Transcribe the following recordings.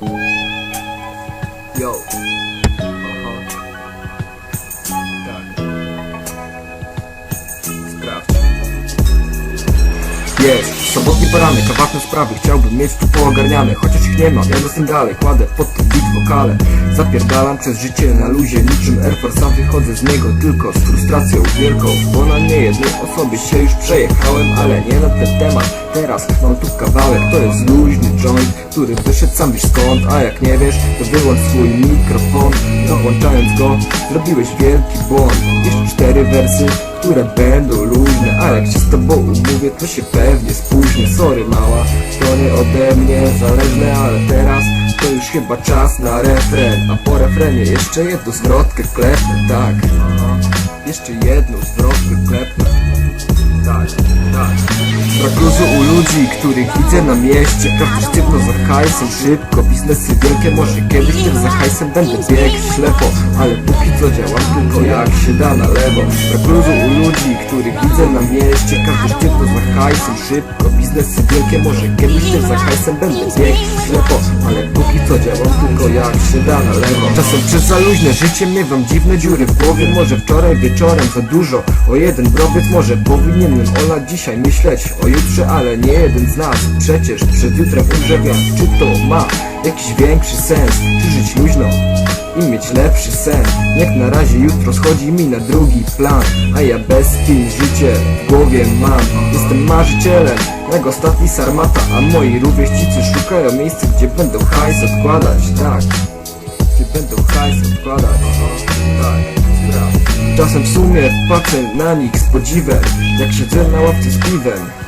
Yo. Yes. Sobotni poranek, a sprawy Chciałbym mieć tu poogarniane. Chociaż ich nie mam, ja jestem dalej Kładę pod tym beat wokale Zapierdalam przez życie na luzie Niczym Air Force, wychodzę z niego Tylko z frustracją wielką. Bo na niejednej osobie się już przejechałem Ale nie na ten temat. Teraz mam tu kawałek To jest luźny joint Który wyszedł sam wiesz skąd. A jak nie wiesz, to wyłącz swój mikrofon. Dołączając go, zrobiłeś wielki błąd. Jeszcze cztery wersy które będą luźne A jak się z tobą umówię, to się pewnie spóźnię. Sorry mała, to nie ode mnie zależne Ale teraz to już chyba czas na refren. A po refrenie jeszcze jedną zwrotkę klepnę, tak. Jeszcze jedną zwrotkę klepnę. Tak, tak. Brak luzu u ludzi, których widzę na mieście. Każdy sztywno za hajsem, szybko. Biznesy wielkie, może kiedyś też za hajsem Będę biegł ślepo, ale póki co działam tylko jak się da na lewo. Brak luzu u ludzi, których widzę na mieście Każdy sztywno za hajsem, szybko Biznesy wielkie, może kiedyś też za hajsem Będę biegł ślepo, ale póki co działam tylko jak się da na lewo. Czasem przez za luźne życie miewam dziwne dziury w głowie. Może wczoraj wieczorem za dużo O jeden browiec może powinienem olać dzisiaj myśleć o jutrze Ale nie jeden z nas przecież przed jutrem umrze czy to ma jakiś większy sens? Czy żyć luźno i mieć lepszy sen? Jak na razie jutro schodzi mi na drugi plan A ja bez pin życie w głowie mam. Jestem marzycielem jak ostatni sarmata A moi rówieśnicy szukają miejsca gdzie będą hajs odkładać. Tak gdzie będą hajs odkładać. Tak, sprawdź Czasem w sumie patrzę na nich z podziwem Jak siedzę na ławce z piwem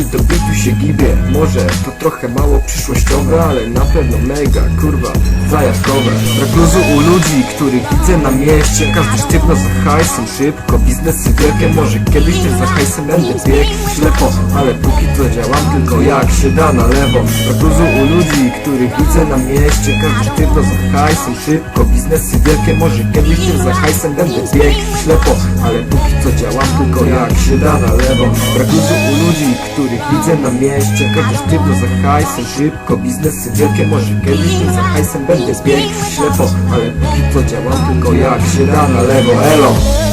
i do bitu się gibie Może to trochę mało przyszłościowe Ale na pewno mega, kurwa, zajawkowe Brak luzu u ludzi, których widzę na mieście. Każdy sztywno za hajsem, szybko Biznesy wielkie, może kiedyś też za hajsem będę biegł ślepo Ale póki co działam tylko jak się da na lewo. Brak luzu u ludzi, których widzę na mieście. Każdy sztywno za hajsem, szybko Biznesy wielkie, może kiedyś też za hajsem będę biegł ślepo Ale póki co działam tylko jak się da na lewo. Brak luzu u ludzi, których widzę na mieście. Każdy sztywno za hajsem, szybko Biznesy wielkie, może kiedyś też za hajsem będę biegł ślepo Ale póki co działam tylko jak się da na lewo Elo